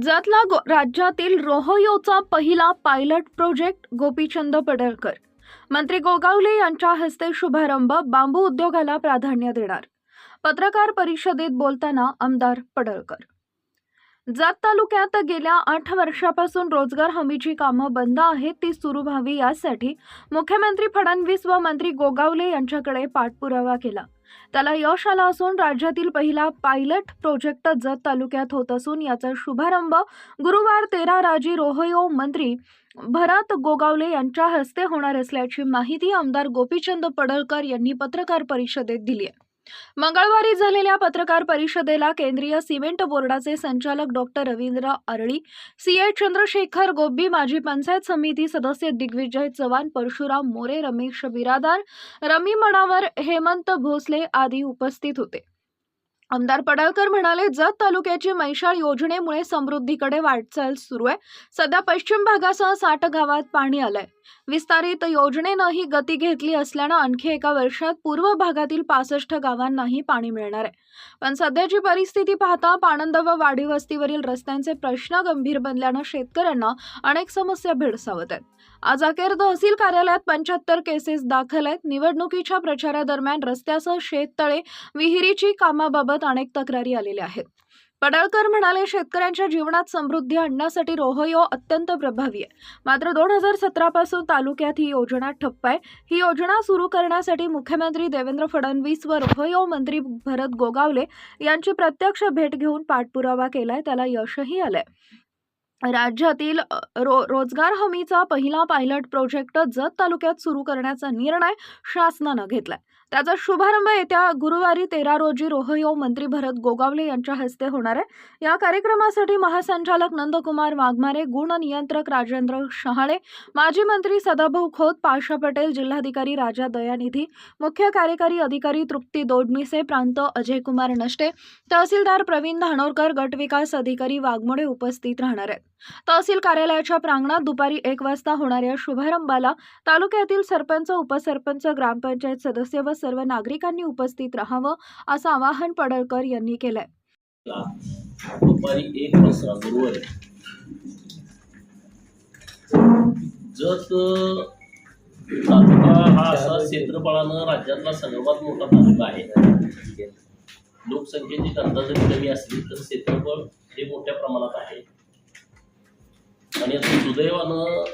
जतला गो- राज्यातील रोहयोचा पहिला pilot project Gopichand Padalkar. मंत्री गोगावले यांच्या हस्ते शुभारंभ बांबू उद्योगाला प्राधान्य देणार. पत्रकार परिषदेत बोलताना आमदार पडळकर. जात तालुक्यात गेल्या आठ वर्षापासून रोजगार हमीची कामं बंद आहेत ती सुरू व्हावी यासाठी मुख्यमंत्री फडणवीस व मंत्री गोगावले यांच्याकडे पाठपुरावा केला. त्याला यश आलं असून राज्यातील पहिला पायलट प्रोजेक्ट जत तालुक्यात होत असून याचा शुभारंभ गुरुवार तेरा राजी रोहयो मंत्री भरत गोगावले यांच्या हस्ते होणार असल्याची माहिती आमदार गोपीचंद पडळकर यांनी पत्रकार परिषदेत दिली आहे. मंगळवारी झालेल्या पत्रकार परिषदेला केंद्रीय सिमेंट बोर्डाचे संचालक doctor Ravindra Arali C. A Chandrashekhar Gobbi माजी पंचायत समिती सदस्य दिग्विजय चव्हाण परशुराम मोरे रमेश बिरादार रमी मणावर हेमंत भोसले आदी उपस्थित होते. आमदार पडळकर म्हणाले जत तालुक्याची मैशाळ योजनेमुळे समृद्धीकडे वाटचाल सुरू आहे. सध्या पश्चिम भागासह साठ गावात पाणी आलंय. विस्तारित योजनेनंही गती घेतली असल्यानं आणखी एका वर्षात पूर्व भागातील पासष्ट गावांनाही पाणी मिळणार आहे. पण सध्याची परिस्थिती पाहता पाणंद व वाडी वस्तीवरील रस्त्यांचे प्रश्न गंभीर बनल्यानं शेतकऱ्यांना अनेक समस्या भेडसावत आहेत. आज अखेर तहसील कार्यालयात पंच्याहत्तर केसेस दाखल आहेत. निवडणुकीच्या प्रचारादरम्यान रस्त्यासह शेततळे विहिरीची कामाबाबत अनेक तक्रारी आलेल्या आहेत. पडळकर म्हणाले शेतकऱ्यांच्या जीवनात समृद्धी आणण्यासाठी रोहयो अत्यंत प्रभावी आहे. मात्र दोन हजार सतरापासून तालुक्यात ही योजना ठप्प आहे. ही योजना सुरू करण्यासाठी मुख्यमंत्री देवेंद्र फडणवीस व रोहयो मंत्री भरत गोगावले यांची प्रत्यक्ष भेट घेऊन पाठपुरावा केलाय. त्याला यशही आलंय. राज्यातील रो रोजगार हमीचा पहिला पायलट प्रोजेक्ट जत तालुक्यात सुरू करण्याचा निर्णय शासनानं घेतलाय. त्याचा शुभारंभ येत्या गुरुवारी तेरा रोजी रोहयो मंत्री भरत गोगावले यांच्या हस्ते होणार आहे. या कार्यक्रमासाठी महासंचालक नंदकुमार वाघमारे गुण नियंत्रक राजेंद्र शहाळे माजी मंत्री सदाभाऊ खोत पाशा पटेल जिल्हाधिकारी राजा दयानिधी मुख्य कार्यकारी अधिकारी तृप्ती दोडमिसे प्रांत अजयकुमार नष्टे तहसीलदार प्रवीण धानोरकर गटविकास अधिकारी वाघमोडे उपस्थित राहणार आहेत. तहसील कार्यालयाच्या प्रांगणात दुपारी एक वाजता होणाऱ्या शुभारंभाला तालुक्यातील सरपंच उपसरपंच ग्रामपंचायत सदस्य व सर्व नागरिकांनी उपस्थित राहावं असं आवाहन पडळकर यांनी केलंय. दुपारी एक वाजता गुरुवारी. जत तालुका हा असा क्षेत्रफळानं राज्यातला सर्वात मोठा तालुका आहे. लोकसंख्येची घनता कमी असली तर क्षेत्रफळ हे मोठ्या प्रमाणात आहे. आणि आता सुदैवानं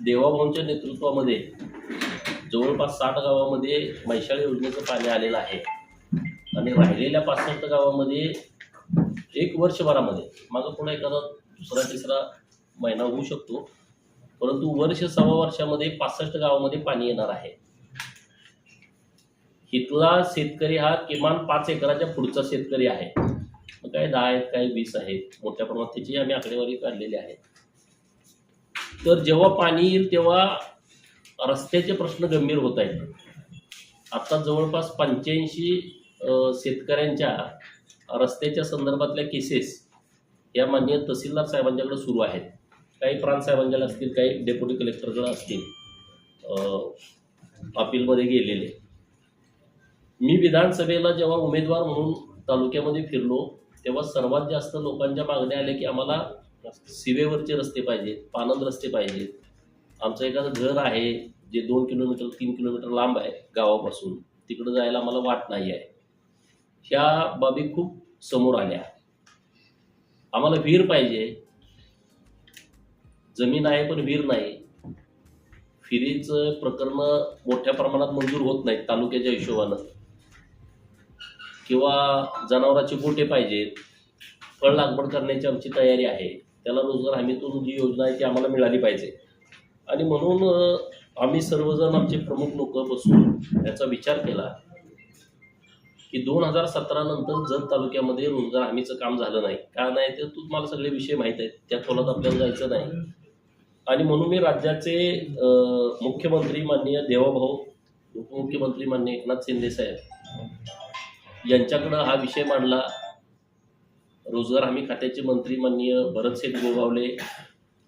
देवाभाऊंच्या नेतृत्वामध्ये जवळपास साठ गावामध्ये मैशाळ योजनेचं पाणी आलेलं आहे. आणि राहिलेल्या पासष्ट गावामध्ये एक वर्षभरामध्ये मागं पुन्हा एखादा दुसरा तिसरा महिना होऊ शकतो परंतु वर्ष सव्वा वर्षामध्ये पासष्ट गावामध्ये पाणी येणार आहे. इथला शेतकरी हा किमान पाच एकराच्या पुढचा शेतकरी आहे. काय दहा आहेत काय वीस आहेत मोठ्या प्रमाणात त्याची आम्ही आकडेवारी काढलेली आहे. तर जेव्हा पाणी येईल तेव्हा रस्त्याचे प्रश्न गंभीर होत आहेत. आता जवळपास पंच्याऐंशी शेतकऱ्यांच्या रस्त्याच्या संदर्भातल्या केसेस या मान्य तहसीलदार साहेबांच्याकडे सुरू आहेत. काही प्रांत साहेबांच्याकडे असतील काही डेप्युटी कलेक्टरकडे असतील अपीलमध्ये गेलेले. मी विधानसभेला जेव्हा उमेदवार म्हणून तालुक्यामध्ये फिरलो तेव्हा सर्वात जास्त लोकांच्या मागण्या आल्या की आम्हाला सीवेवरचे रस्ते पाहिजेत पानंद रस्ते पाहिजेत. आमचं एखादं घर आहे जे दोन किलोमीटर तीन किलोमीटर लांब आहे गावापासून. तिकडं जायला आम्हाला वाट नाही आहे. ह्या बाबी खूप समोर आल्या. आम्हाला विहीर पाहिजे. जमीन आहे पण विहीर नाही. फिरीचं प्रकरण मोठ्या प्रमाणात मंजूर होत नाहीत तालुक्याच्या हिशोबानं. किंवा जनावराचे गोटे पाहिजेत. फळ लागवड करण्याची आमची तयारी आहे. त्याला रोजगार हमीतून जी योजना आहे ती आम्हाला मिळाली पाहिजे. आणि म्हणून आम्ही सर्वजण आमचे प्रमुख लोक बसून याचा विचार केला की दोन हजार सतरा नंतर जत तालुक्यामध्ये रोजगार हमीचं काम झालं नाही. का नाही तर तुम्हाला सगळे विषय माहीत आहेत. त्या खोलात आपल्याला जायचं नाही. आणि म्हणून मी राज्याचे मुख्यमंत्री माननीय देवाभाऊ उपमुख्यमंत्री माननीय एकनाथ शिंदे साहेब यांच्याकडं हा विषय मांडला. रोजगार हमी खात्याचे मंत्री माननीय भरतसेठ गोगावले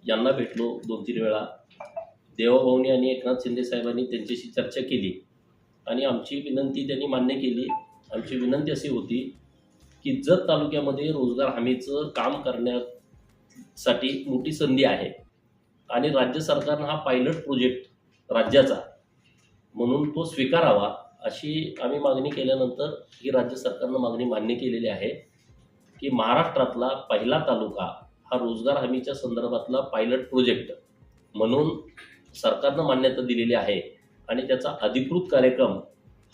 यांना भेटलो दोन तीन वेळा. देवाभाऊनी आणि एकनाथ शिंदे साहेबांनी त्यांच्याशी चर्चा केली. आणि आमची विनंती त्यांनी मान्य केली. आमची विनंती अशी होती की जत तालुक्यामध्ये रोजगार हमीचं काम करण्यासाठी मोठी संधी आहे. आणि राज्य सरकारनं हा पायलट प्रोजेक्ट राज्याचा म्हणून तो स्वीकारावा अशी आम्ही मागणी केल्यानंतर ही राज्य सरकारनं मागणी मान्य केलेली आहे. की महाराष्ट्रातला पहिला तालुका हा रोजगार हमीच्या संदर्भातला पायलट प्रोजेक्ट म्हणून सरकारनं मान्यता दिलेली आहे. आणि त्याचा अधिकृत कार्यक्रम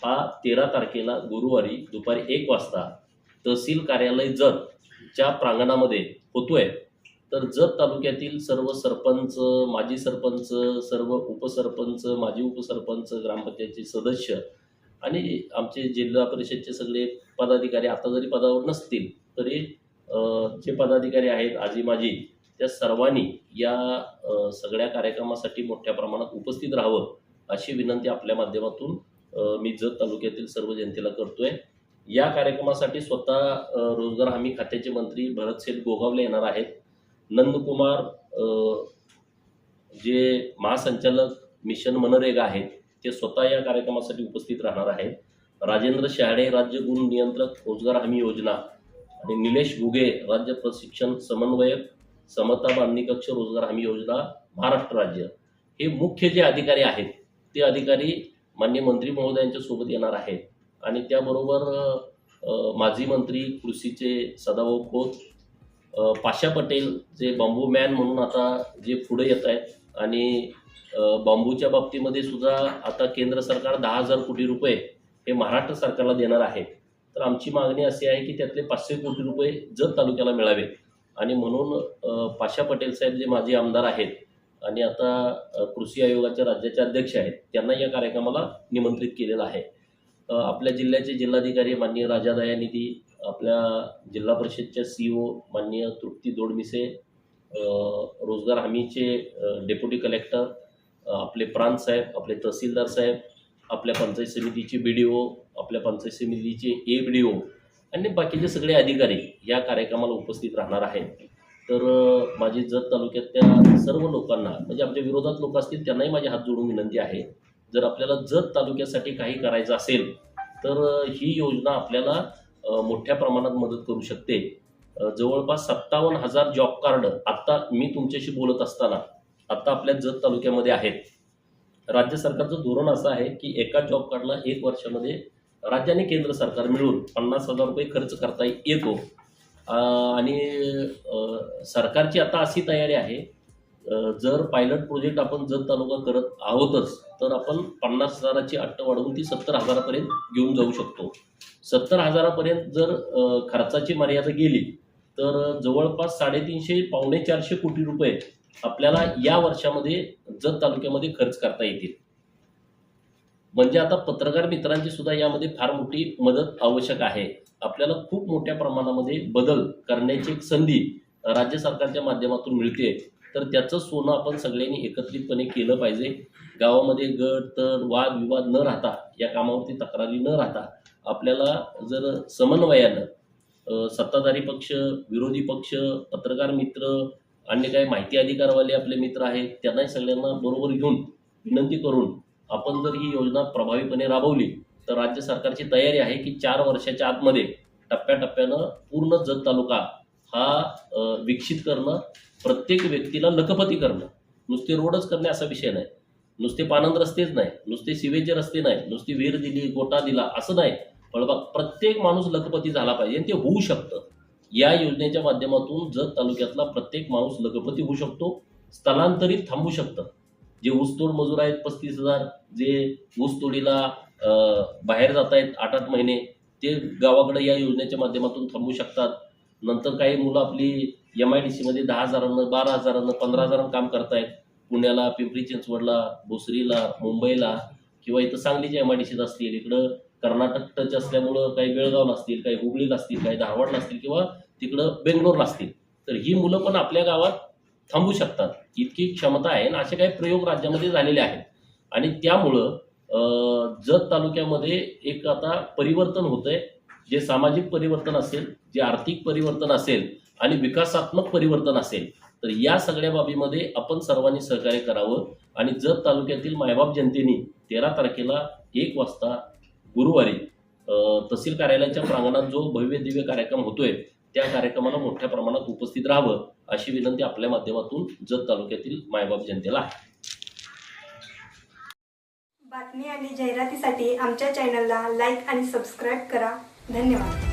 हा तेरा तारखेला गुरुवारी दुपारी एक वाजता तहसील कार्यालय जतच्या प्रांगणामध्ये होतोय. तर जत तालुक्यातील सर्व सरपंच माजी सरपंच सर्व उपसरपंच माजी उपसरपंच ग्रामपंचायतचे सदस्य आणि आमचे जिल्हा परिषदचे सगळे पदाधिकारी आता जरी पदावर नसतील तरी जे पदाधिकारी आहेत आजी माजी त्या सर्वांनी या सगळ्या कार्यक्रमासाठी मोठ्या प्रमाणात उपस्थित राहावं अशी विनंती आपल्या माध्यमातून मी जत तालुक्यातील सर्व जनतेला करतोय. या कार्यक्रमासाठी स्वतः रोजगार हमी खात्याचे मंत्री भरतसेठ गोगावले येणार आहेत. नंदकुमार जे महासंचालक मिशन मनरेगा आहेत ते स्वतः या कार्यक्रमासाठी उपस्थित राहणार आहेत. राजेंद्र शहाडे राज्य गुण नियंत्रक रोजगार हमी योजना आणि निलेश घुगे राज्य प्रशिक्षण समन्वयक समता बांधणी कक्ष रोजगार हमी योजना महाराष्ट्र राज्य. हे मुख्य जे अधिकारी आहेत ते अधिकारी मान्य मंत्री महोदयांच्या सोबत येणार आहेत. आणि त्याबरोबर माजी मंत्री कृषीचे सदाभाऊ खोत पाशा पटेल जे बांबू मॅन म्हणून आता जे पुढे येत आहेत आणि बांबूच्या बाबतीमध्ये सुद्धा आता केंद्र सरकार दहा हजार कोटी रुपये हे महाराष्ट्र सरकारला देणार आहे. तर आमची मागणी अशी आहे की त्यातले पाचशे कोटी रुपये जत तालुक्याला मिळावे. आणि म्हणून पाशा पटेल साहेब जे माझे आमदार आहेत आणि आता कृषी आयोगाच्या राज्याचे अध्यक्ष आहेत त्यांना या कार्यक्रमाला निमंत्रित केलेलं आहे. आपल्या जिल्ह्याचे जिल्हाधिकारी माननीय राजा दयानिधी आपल्या जिल्हा परिषदच्या सी ओ माननीय तृप्ती दोडमिसे रोजगार हमीचे डेप्युटी कलेक्टर आपले प्रांत साहेब आपले तहसीलदार साहेब आपल्या पंचायत समितीचे बी डी ओ आपल्या पंचायत समितीचे ए बी डी ओ आणि बाकीचे सगळे अधिकारी या कार्यक्रमाला उपस्थित राहणार आहेत. तर माझी जत तालुक्यातल्या सर्व लोकांना म्हणजे आमच्या विरोधात लोक असतील त्यांनाही माझे हात जोडून विनंती आहे. जर आपल्याला जत तालुक्यासाठी काही करायचं असेल तर ही योजना आपल्याला मोठ्या प्रमाणात मदत करू शकते. जवळपास सत्तावन्न हजार जॉब कार्ड आत्ता मी तुमच्याशी बोलत असताना आत्ता आपल्या जत तालुक्यामध्ये आहेत. राज्य सरकारचं धोरण असं आहे की एका जॉब कार्डला एक वर्षामध्ये राज्य आणि केंद्र सरकार मिळून पन्नास हजार रुपये खर्च करता येतो. आणि सरकारची आता अशी तयारी आहे जर पायलट प्रोजेक्ट आपण जत तालुका करत आहोतच तर आपण पन्नास हजाराची अट्ट वाढवून ती सत्तर हजारापर्यंत घेऊन जाऊ शकतो. सत्तर हजारापर्यंत जर खर्चाची मर्यादा गेली तर जवळपास साडेतीनशे पावणे चारशे कोटी रुपये आपल्याला या वर्षामध्ये जत तालुक्यामध्ये खर्च करता येतील. म्हणजे आता पत्रकार मित्रांची सुद्धा यामध्ये फार मोठी मदत आवश्यक आहे. आपल्याला खूप मोठ्या प्रमाणामध्ये बदल करण्याची एक संधी राज्य सरकारच्या माध्यमातून मिळते. तर त्याचं सोनं आपण सगळ्यांनी एकत्रितपणे केलं पाहिजे. गावामध्ये गट तर वाद विवाद न राहता या कामावरती तक्रारी न राहता आपल्याला जर समन्वयानं सत्ताधारी पक्ष विरोधी पक्ष पत्रकार मित्र आणि काही माहिती अधिकारवाले आपले मित्र आहेत त्यांनाही सगळ्यांना बरोबर घेऊन विनंती करून आपण जर ही योजना प्रभावीपणे राबवली तर राज्य सरकारची तयारी आहे की चार वर्षाच्या आतमध्ये टप्प्याटप्प्यानं पूर्ण जत तालुका हा विकसित करणं प्रत्येक व्यक्तीला लखपती करणं. नुसते रोडच करणे असा विषय नाही. नुसते पानंद रस्तेच नाही नुसते सिवेचे रस्ते नाही नुसती विहीर दिली गोटा दिला असं नाही. फळबाग प्रत्येक माणूस लखपती झाला पाहिजे आणि ते होऊ शकतं. या योजनेच्या माध्यमातून जत तालुक्यातला प्रत्येक माणूस लखपती होऊ शकतो स्थलांतरित थांबू शकतं. जे ऊसतोड मजूर आहेत पस्तीस हजार जे ऊसतोडीला बाहेर जात आहेत आठ आठ महिने ते गावाकडे या योजनेच्या माध्यमातून थांबू शकतात. नंतर काही मुलं आपली एम आय डी सीमध्ये दहा हजारानं बारा हजारानं पंधरा हजारानं काम करतायत. पुण्याला पिंपरी चिंचवडला भोसरीला मुंबईला किंवा इथं सांगलीच्या एम आय डी सीत असतील इकडं कर्नाटक टच असल्यामुळं काही बेळगाव नसतील काही हुबळी नसतील काही धारवाड नसतील किंवा तिकडं बेंगलोर नसतील तर ही मुलं पण आपल्या गावात थांबू शकतात. इतकी क्षमता आहे आणि असे काही प्रयोग राज्यामध्ये झालेले आहेत. आणि त्यामुळं जत तालुक्यामध्ये एक आता परिवर्तन होतंय. जे सामाजिक परिवर्तन असेल जे आर्थिक परिवर्तन असेल आणि विकासात्मक परिवर्तन असेल तर या सगळ्या बाबीमध्ये आपण सर्वांनी सहकार्य करावं. आणि जत तालुक्यातील मायबाप जनतेने तेरा तारखेला एक वाजता गुरुवारी तहसील कार्यालयाच्या प्रांगणात जो भव्य दिव्य कार्यक्रम होतोय त्या कार्यक्रमाला मोठ्या प्रमाणात उपस्थित राहावं अशी विनंती आपल्या माध्यमातून जत तालुक्यातील मायबाप जनतेला आहे. बातमी आणि जाहिरातीसाठी आमच्या चॅनलला लाईक आणि सबस्क्राईब करा. धन्यवाद.